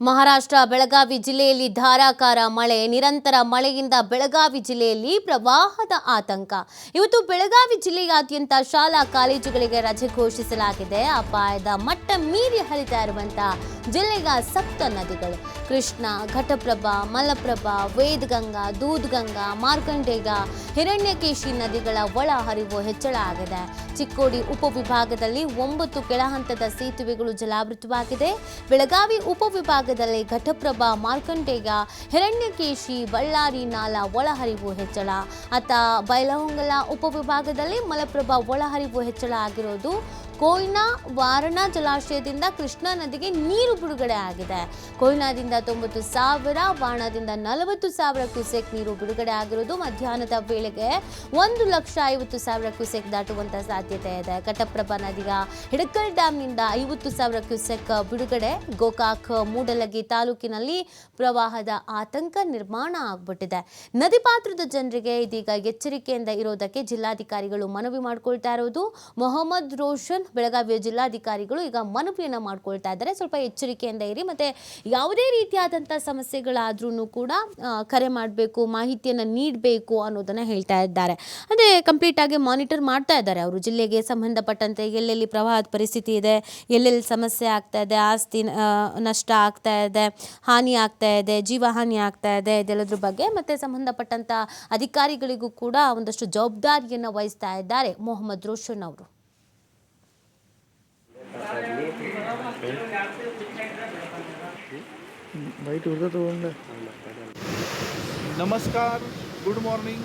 ಮಹಾರಾಷ್ಟ್ರ, ಬೆಳಗಾವಿ ಜಿಲ್ಲೆಯಲ್ಲಿ ಧಾರಾಕಾರ ಮಳೆ, ನಿರಂತರ ಮಳೆಯಿಂದ ಬೆಳಗಾವಿ ಜಿಲ್ಲೆಯಲ್ಲಿ ಪ್ರವಾಹದ ಆತಂಕ. ಇವತ್ತು ಬೆಳಗಾವಿ ಜಿಲ್ಲೆಯಾದ್ಯಂತ ಶಾಲಾ ಕಾಲೇಜುಗಳಿಗೆ ರಜೆ ಘೋಷಿಸಲಾಗಿದೆ. ಅಪಾಯದ ಮಟ್ಟ ಮೀರಿ ಹರಿತಾ ಇರುವಂತಹ ಜಿಲ್ಲೆಯ ಸಪ್ತ ನದಿಗಳು. ಕೃಷ್ಣ, ಘಟಪ್ರಭಾ, ಮಲಪ್ರಭಾ, ವೇದಗಂಗಾ, ದೂದ್ಗಂಗಾ, ಮಾರ್ಕಂಡೇಗ, ಹಿರಣ್ಯಕೇಶಿ ನದಿಗಳ ಒಳ ಹರಿವು ಹೆಚ್ಚಳ ಆಗಿದೆ. ಚಿಕ್ಕೋಡಿ ಉಪವಿಭಾಗದಲ್ಲಿ ಒಂಬತ್ತು ಕೆಳಹಂತದ ಸೇತುವೆಗಳು ಜಲಾವೃತವಾಗಿದೆ. ಬೆಳಗಾವಿ ಉಪವಿಭಾಗದಲ್ಲಿ ಘಟಪ್ರಭಾ, ಮಾರ್ಕಂಡೇಗ, ಹಿರಣ್ಯಕೇಶಿ, ಬಳ್ಳಾರಿ ನಾಲಾ ಒಳಹರಿವು ಹೆಚ್ಚಳ. ಅಥ ಬೈಲಹೊಂಗಲ ಉಪವಿಭಾಗದಲ್ಲಿ ಮಲಪ್ರಭಾ ಒಳಹರಿವು ಹೆಚ್ಚಳ ಆಗಿರೋದು ಕೊಯ್ನಾ ವಾರಣಾ ಜಲಾಶಯದಿಂದ ಕೃಷ್ಣಾ ನದಿಗೆ ನೀರು ಬಿಡುಗಡೆ ಆಗಿದೆ. ಕೊಯ್ನಾದಿಂದ ತೊಂಬತ್ತು ಸಾವಿರ, ವಾರಣಾದಿಂದ ನಲವತ್ತು ಸಾವಿರ ಕ್ಯೂಸೆಕ್ ನೀರು ಬಿಡುಗಡೆ ಆಗಿರೋದು ಮಧ್ಯಾಹ್ನದ ವೇಳೆಗೆ ಒಂದು ಲಕ್ಷ ಐವತ್ತು ಸಾವಿರ ಕ್ಯೂಸೆಕ್ ದಾಟುವಂತ ಸಾಧ್ಯತೆ ಇದೆ. ಕಟಪ್ರಭಾ ನದಿಯ ಹಿಡಕಲ್ ಡ್ಯಾಮ್ನಿಂದ ಐವತ್ತು ಸಾವಿರ ಕ್ಯೂಸೆಕ್ ಬಿಡುಗಡೆ. ಗೋಕಾಕ್ ಮೂಡಲಗಿ ತಾಲೂಕಿನಲ್ಲಿ ಪ್ರವಾಹದ ಆತಂಕ ನಿರ್ಮಾಣ ಆಗ್ಬಿಟ್ಟಿದೆ. ನದಿ ಪಾತ್ರದ ಜನರಿಗೆ ಇದೀಗ ಎಚ್ಚರಿಕೆಯಿಂದ ಇರೋದಕ್ಕೆ ಜಿಲ್ಲಾಧಿಕಾರಿಗಳು ಮನವಿ ಮಾಡ್ಕೊಳ್ತಾ ಇರೋದು. ಮೊಹಮ್ಮದ್ ರೋಷನ್ ಬೆಳಗಾವಿಯ ಜಿಲ್ಲಾಧಿಕಾರಿಗಳು ಈಗ ಮನವಿಯನ್ನು ಮಾಡ್ಕೊಳ್ತಾ ಇದ್ದಾರೆ. ಸ್ವಲ್ಪ ಎಚ್ಚರಿಕೆಯಿಂದ ಇರಿ. ಮತ್ತೆ ಯಾವುದೇ ರೀತಿಯಾದಂಥ ಸಮಸ್ಯೆಗಳಾದ್ರೂ ಕೂಡ ಕರೆ ಮಾಡಬೇಕು, ಮಾಹಿತಿಯನ್ನು ನೀಡಬೇಕು ಅನ್ನೋದನ್ನ ಹೇಳ್ತಾ ಇದ್ದಾರೆ. ಅದೇ ಕಂಪ್ಲೀಟ್ ಆಗಿ ಮಾನಿಟರ್ ಮಾಡ್ತಾ ಇದ್ದಾರೆ ಅವರು. ಜಿಲ್ಲೆಗೆ ಸಂಬಂಧಪಟ್ಟಂತೆ ಎಲ್ಲೆಲ್ಲಿ ಪ್ರವಾಹದ ಪರಿಸ್ಥಿತಿ ಇದೆ, ಎಲ್ಲೆಲ್ಲಿ ಸಮಸ್ಯೆ ಆಗ್ತಾ ಇದೆ, ಆಸ್ತಿ ನಷ್ಟ ಆಗ್ತಾ ಇದೆ, ಹಾನಿ ಆಗ್ತಾ ಇದೆ, ಜೀವಹಾನಿ ಆಗ್ತಾ ಇದೆ, ಇದೆಲ್ಲದ್ರ ಬಗ್ಗೆ ಮತ್ತೆ ಸಂಬಂಧಪಟ್ಟಂತ ಅಧಿಕಾರಿಗಳಿಗೂ ಕೂಡ ಒಂದಷ್ಟು ಜವಾಬ್ದಾರಿಯನ್ನು ವಹಿಸ್ತಾ ಇದ್ದಾರೆ ಮೊಹಮ್ಮದ್ ರೋಷನ್ ಅವರು. वाईट होतं तो नमस्कार गुड मॉर्निंग